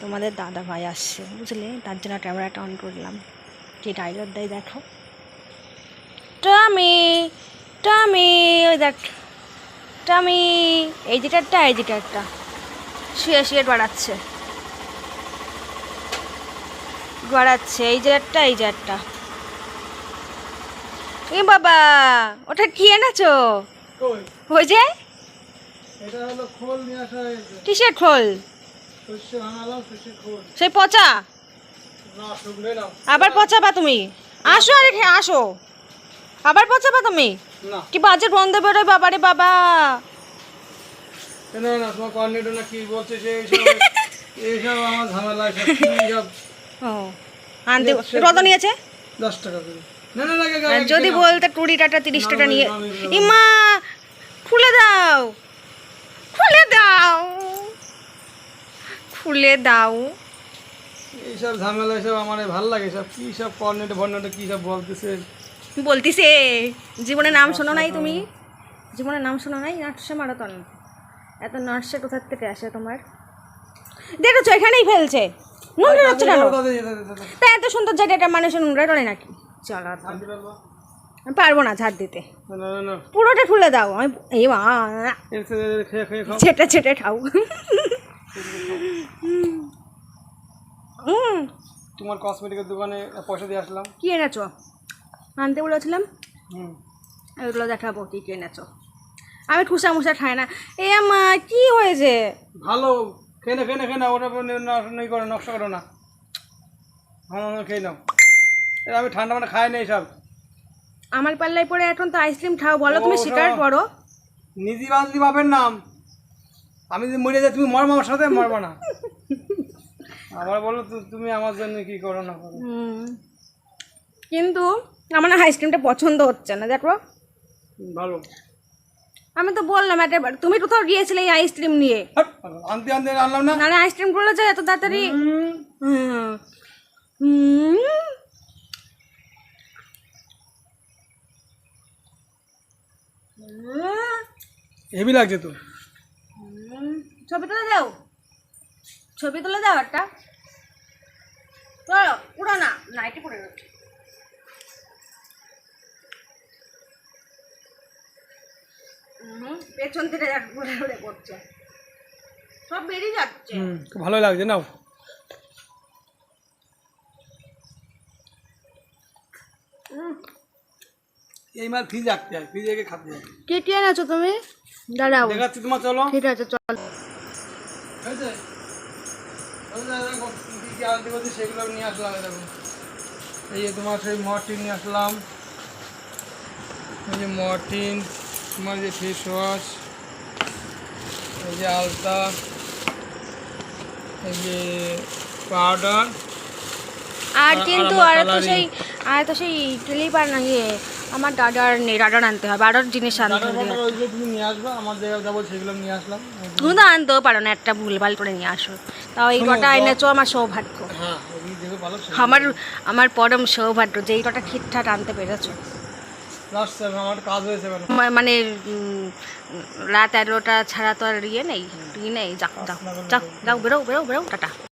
তোমাদের দাদা ভাই আসছে বুঝলে? তার জন্য ক্যামেরাটা অন করলাম। যে ডায়লগ দেয় দেখো। টমি টমি ওই দেখ। টমি এই যেটারটা এই যেটারটা শুয়ে শুয়ে বাড়াচ্ছে বাড়াচ্ছে এই জারটা এই জারটা এ বাবা ওটা কি এনেছো? ওই যে? কিসের খোল? সেই পচা? আবার পচাবা তুমি? আসো আরে আসো। আবার পচাবা তুমি? কি বাজে বন্ধ বেরোয় বাবারে বাবা। কেন না তোমার কোঅর্ডিনেটর না কি বলছে সে? এইসব এইসব আমার ঝামেলা সব ও আনতে কত নিয়েছে? দশ টাকা করে। না না না গা- আর গা- যদি বলতে কুড়ি টাকা তিরিশ টাকা নিয়ে। ইমা খুলে দাও খুলে দাও খুলে দাও। এইসব ঝামেলা এসব আমার ভালো লাগে সব কি সব কোঅর্ডিনেটর ভর্নেটর কি সব বলতেছে? বলতিছে? জীবনে নাম শোনো নাই তুমি? জীবনে নাম শোনো নাই? নাটসে মারাতন এত নার্সে কোথার থেকে আসে তোমার? দেখেছ এখানেই ফেলছে। নোংরা হচ্ছে কেন। তা এত সুন্দর জায়গাটা মানুষের নোংরা করে নাকি? চলো আমি পারব? না ঝাড় দিতে। পুরোটা খুলে দাও। আমি এই মা। ছেটে ছেটে খাও। তোমার কসমেটিকের দোকানে পয়সা দিয়ে আসলাম। কি এনেছো? আনতে বলেছিলাম? হুম। এগুলো দেখাবো কি কি এনেছো। আমি ঠুসা মুসা খাই না। এ মা কি হয়েছে? ভালো। খেয়ে না খেয়ে না খেয়ে না ওটা নেই করো নকশা করো না। ভালো খেয়ে নাও। আমি ঠান্ডা মানে খাই না এইসব। আমার পাল্লায় পরে এখন তো আইসক্রিম খাও বলো তুমি স্বীকার করো। নিজি বাজলি বাপের নাম। আমি যদি মরে যাই তুমি মরবা আমার সাথে মরবা না আমার বলো তুমি আমার জন্য কি করো না করো কিন্তু আমার না আইসক্রিমটা পছন্দ হচ্ছে না দেখো ভালো আমি তো বললাম একটা তুমি কোথাও গিয়েছিলে এই আইসক্রিম নিয়ে হাট, আনতে আনতে আনলাম না নাহলে আইসক্রিমগুলো যায় এত তাড়াতাড়ি হুম। হুম। হুম। হেভি লাগছে তো। ছবি তুলে দাও। ছবি তুলে দাও একটা। চলো পুরো না নাইটে পড়ে রয়েছে। হুম, পেছন থেকে ঘুরে ঘুরে করছে। সব বেরিয়ে যাচ্ছে। হুম লাগছে নাও। এই মাল ফ্রিজ রাখতে হয় ফ্রিজ খাতে হয়। কে কে এনেছো তুমি? দাঁড়াও। দেখাচ্ছি তোমার চলো। ঠিক আছে চল। কি কি আনতে বলছি সেগুলো আমি নিয়ে আসলাম এই দেখো। এই যে তোমার সেই মর্টিন নিয়ে আসলাম। এই যে মর্টিন তোমার যে ফেস ওয়াশ এই যে আলতা এই যে পাউডার আর কিন্তু আর আর তো সেই আর তো সেই ক্লিপার না ইয়ে আমার দাদার নেই দাদার আনতে হবে আরও জিনিস আনতে হবে। তুমি নিয়ে আসবে আমার জায়গায় যাব সেগুলো নিয়ে আসলাম। তুমি তো আনতেও পারো না একটা ভুলভাল করে নিয়ে আসো। তাও এই কটা এনেছো আমার সৌভাগ্য। হ্যাঁ আমার আমার পরম সৌভাগ্য যে এই কটা ঠিকঠাক আনতে পেরেছ। মানে রাত এগারোটা ছাড়া তো আর ইয়ে নেই নেই যাও যাও। যাও বেরো বেরো বেরো টাটা।